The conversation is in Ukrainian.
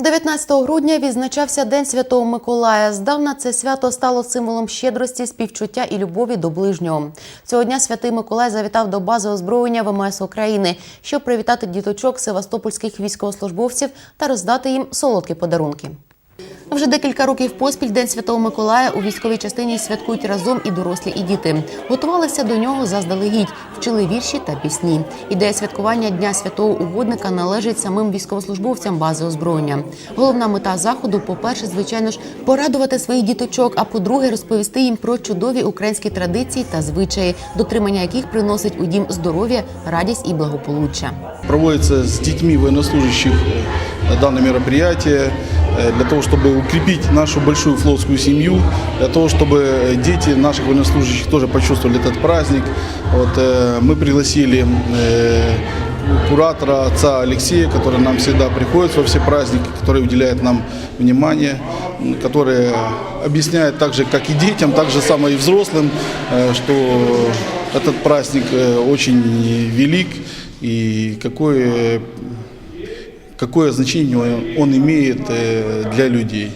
19 грудня відзначався День Святого Миколая. Здавна це свято стало символом щедрості, співчуття і любові до ближнього. Цього дня святий Миколай завітав до бази озброєння ВМС України, щоб привітати діточок севастопольських військовослужбовців та роздати їм солодкі подарунки. Вже декілька років поспіль День Святого Миколая у військовій частині святкують разом і дорослі, і діти. Готувалися до нього заздалегідь, вчили вірші та пісні. Ідея святкування Дня святого угодника належить самим військовослужбовцям бази озброєння. Головна мета заходу, по-перше, звичайно ж, порадувати своїх діточок, а по-друге, розповісти їм про чудові українські традиції та звичаї, дотримання яких приносить у дім здоров'я, радість і благополуччя. Проводится с детьми военнослужащих э, данное мероприятие для того, чтобы укрепить нашу большую флотскую семью, для того, чтобы э, дети наших военнослужащих тоже почувствовали этот праздник. Вот, э, мы пригласили э, куратора отца Алексея, который нам всегда приходит во все праздники, который уделяет нам внимание, который объясняет так же, как и детям, так же самое и взрослым, э, что этот праздник э, очень велик и какое, какое значение он имеет э, для людей.